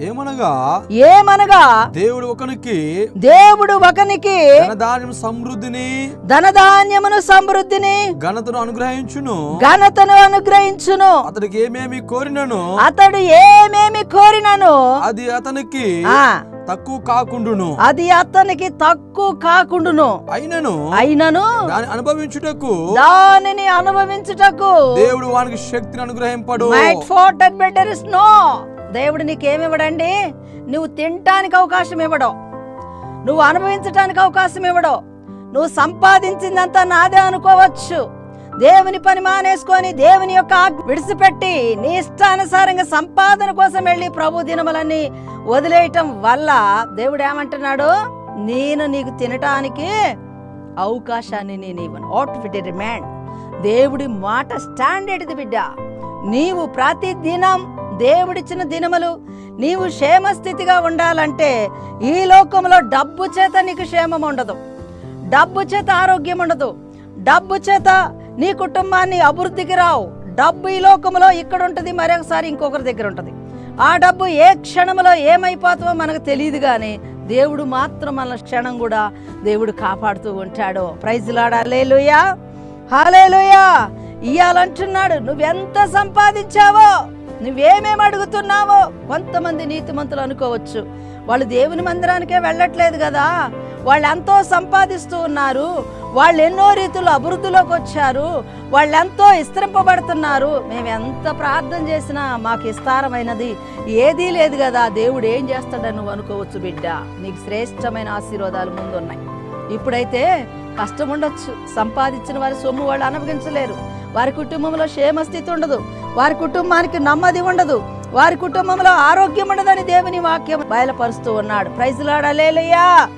ఏమనగా? ఏమనగా? దేవుడు ఒకనికి దేవుడు ఒకనికి ధనధాన్యం సమృద్ధిని ధనధాన్యమును సమృద్ధిని ఘనతను అనుగ్రహించును. ఘనతను అనుగ్రహించును. అతడికి ఏమేమి కోరినను? అతడు ఏమేమి కోరినను? అది అతనికి తక్కువ కాకుండును. అది అతనికి తక్కువ కాకుండును. అయినను. అయినను. దాన్ని అనుభవించుటకు. దానిని అనుభవించుటకు. దేవుడు వానికి శక్తిని అనుగ్రహింపడు. ఫోర్ బెటర్ ఇస్ నో దేవుడు నీకేమివ్వడండి? నువ్వు తినటానికి అవకాశం ఇవ్వడం. నువ్వు అనుభవించటానికి అవకాశం ఇవ్వడం. నువ్వు సంపాదించిందంతా నాదే అనుకోవచ్చు. దేవుని పని మానేసుకొని దేవుని యొక్క విడిచిపెట్టి నీ ఇష్టానుసారంగా సంపాదన కోసం వెళ్ళి ప్రభు దినములన్నీ వదిలేయటం వల్ల దేవుడు ఏమంటున్నాడు? నేను నీకు తినటానికి అవకాశాన్ని నేను ఇవ్వను. వాట్ విట్ రిమాండ్ దేవుడి మాట స్టాండర్డ్ది బిడ్డ. నీవు ప్రతి దినం దేవుడిచ్చిన దినములు నీవు క్షేమస్థితిగా ఉండాలంటే ఈ లోకంలో డబ్బు చేత నీకు క్షేమం ఉండదు. డబ్బు చేత ఆరోగ్యం ఉండదు. డబ్బు చేత నీ కుటుంబాన్ని అభివృద్ధికి రావు. డబ్బు ఈ లోకంలో ఇక్కడ ఉంటుంది మరొకసారి ఇంకొకరి దగ్గర ఉంటుంది. ఆ డబ్బు ఏ క్షణంలో ఏమైపోతుందో మనకు తెలియదు కానీ దేవుడు మాత్రం మన క్షణం కూడా దేవుడు కాపాడుతూ ఉంటాడు. ప్రైజ్ లాడాలేలుయా హాలేలుయా ఇయ్యాలంటున్నాడు నువ్వెంత సంపాదించావో నువ్వేమేమి అడుగుతున్నావో కొంతమంది నీతిమంతులు అనుకోవచ్చు. వాళ్ళు దేవుని మందిరానికే వెళ్ళట్లేదు కదా. వాళ్ళు ఎంతో సంపాదిస్తూ ఉన్నారు. వాళ్ళు ఎన్నో రీతులు అభివృద్ధిలోకి వచ్చారు. వాళ్ళు ఎంతో విస్తరింపబడుతున్నారు. మేము ఎంత ప్రార్థన చేసినా మాకు ఇస్తారమైనది ఏదీ లేదు కదా. దేవుడు ఏం చేస్తాడని నువ్వు అనుకోవచ్చు బిడ్డ. నీకు శ్రేష్టమైన ఆశీర్వాదాలు ముందున్నాయి. ఇప్పుడైతే కష్టం ఉండొచ్చు. సంపాదించిన వారి సొమ్ము వాళ్ళు అనుభవించలేరు. వారి కుటుంబంలో క్షేమస్థితి ఉండదు. వారి కుటుంబానికి నెమ్మది ఉండదు. వారి కుటుంబంలో ఆరోగ్యం ఉండదని దేవుని వాక్యం బయలుపరుస్తూ ఉన్నాడు. ప్రైజ్లాడలేలయ్యా